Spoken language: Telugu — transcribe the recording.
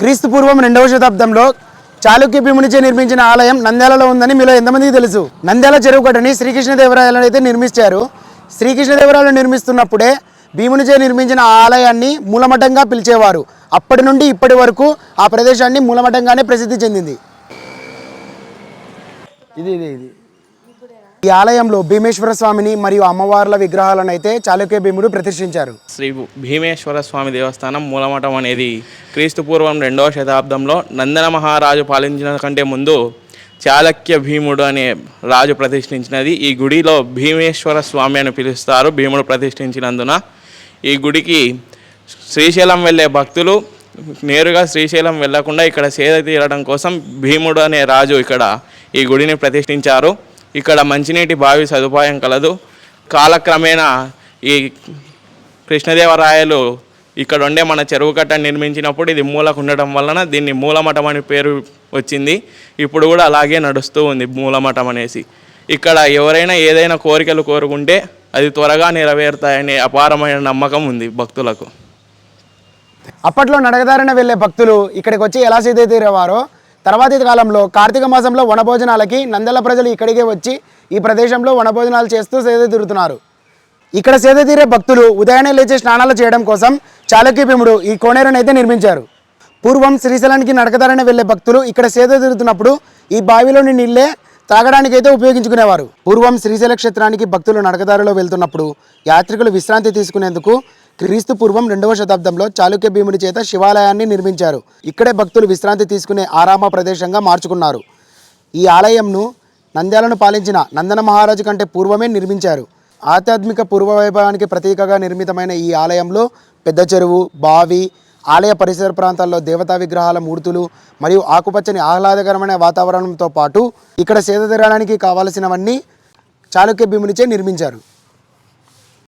క్రీస్తు పూర్వం రెండవ శతాబ్దంలో చాళుక్య భీమునిచే నిర్మించిన ఆలయం నంద్యాలలో ఉందని మీలో ఎంతమందికి తెలుసు? నంద్యాల చెరువు కట్టని శ్రీకృష్ణదేవరాయలను అయితే నిర్మించారు. శ్రీకృష్ణదేవరాయలు నిర్మిస్తున్నప్పుడే భీమునిచే నిర్మించిన ఆలయాన్ని మూలమఠంగా పిలిచేవారు. అప్పటి నుండి ఇప్పటి వరకు ఆ ప్రదేశాన్ని మూలమఠంగానే ప్రసిద్ధి చెందింది. ఇది ఇది ఇది. ఈ ఆలయంలో భీమేశ్వర స్వామిని మరియు అమ్మవార్ల విగ్రహాలను అయితే చాళుక్య భీముడు ప్రతిష్ఠించారు. శ్రీ భీమేశ్వర స్వామి దేవస్థానం మూలమఠం అనేది క్రీస్తు పూర్వం రెండవ శతాబ్దంలో నందన మహారాజు పాలించిన కంటే ముందు చాళక్య భీముడు అనే రాజు ప్రతిష్ఠించినది. ఈ గుడిలో భీమేశ్వర స్వామి అని పిలుస్తారు. భీముడు ప్రతిష్ఠించినందున ఈ గుడికి శ్రీశైలం వెళ్ళే భక్తులు నేరుగా శ్రీశైలం వెళ్ళకుండా ఇక్కడ సేద తీరడం కోసం భీముడు అనే రాజు ఇక్కడ ఈ గుడిని ప్రతిష్ఠించారు. ఇక్కడ మంచినీటి బావి సదుపాయం కలదు. కాలక్రమేణా ఈ కృష్ణదేవరాయలు ఇక్కడ ఉండే మన చెరువు కట్ట నిర్మించినప్పుడు ఇది మూలకు ఉండటం వలన దీన్ని మూలమఠం అని పేరు వచ్చింది. ఇప్పుడు కూడా అలాగే నడుస్తూ ఉంది మూలమఠం అనేసి. ఇక్కడ ఎవరైనా ఏదైనా కోరికలు కోరుకుంటే అది త్వరగా నెరవేరుతాయనే అపారమైన నమ్మకం ఉంది భక్తులకు. అప్పట్లో నడకదారిన వెళ్ళే భక్తులు ఇక్కడికి వచ్చి ఎలా సీదే తీరేవారో తర్వాతి కాలంలో కార్తీక మాసంలో వనభోజనాలకి నందల ప్రజలు ఇక్కడికే వచ్చి ఈ ప్రదేశంలో వనభోజనాలు చేస్తూ సేద తీరుతున్నారు. ఇక్కడ సేద తీరే భక్తులు ఉదయాన్నే లేచి స్నానాలు చేయడం కోసం చాళక్య భీముడు ఈ కోనేరును అయితే నిర్మించారు. పూర్వం శ్రీశైలానికి నడకదారని వెళ్ళే భక్తులు ఇక్కడ సేద తీరుతున్నప్పుడు ఈ బావిలోని నీళ్ళే తాగడానికి అయితే ఉపయోగించుకునేవారు. పూర్వం శ్రీశైల క్షేత్రానికి భక్తులు నడకదారిలో వెళ్తున్నప్పుడు యాత్రికులు విశ్రాంతి తీసుకునేందుకు క్రీస్తు పూర్వం రెండవ శతాబ్దంలో చాళుక్య భీముడి చేత శివాలయాన్ని నిర్మించారు. ఇక్కడే భక్తులు విశ్రాంతి తీసుకునే ఆరామ ప్రదేశంగా మార్చుకున్నారు. ఈ ఆలయంను నంద్యాలను పాలించిన నందన మహారాజు కంటే పూర్వమే నిర్మించారు. ఆధ్యాత్మిక పూర్వ వైభవానికి ప్రతీకగా నిర్మితమైన ఈ ఆలయంలో పెద్ద చెరువు బావి ఆలయ పరిసర ప్రాంతాల్లో దేవతా విగ్రహాల మూర్తులు మరియు ఆకుపచ్చని ఆహ్లాదకరమైన వాతావరణంతో పాటు ఇక్కడ సేద తీరడానికి కావలసినవన్నీ చాళుక్య భీమునిచే నిర్మించారు.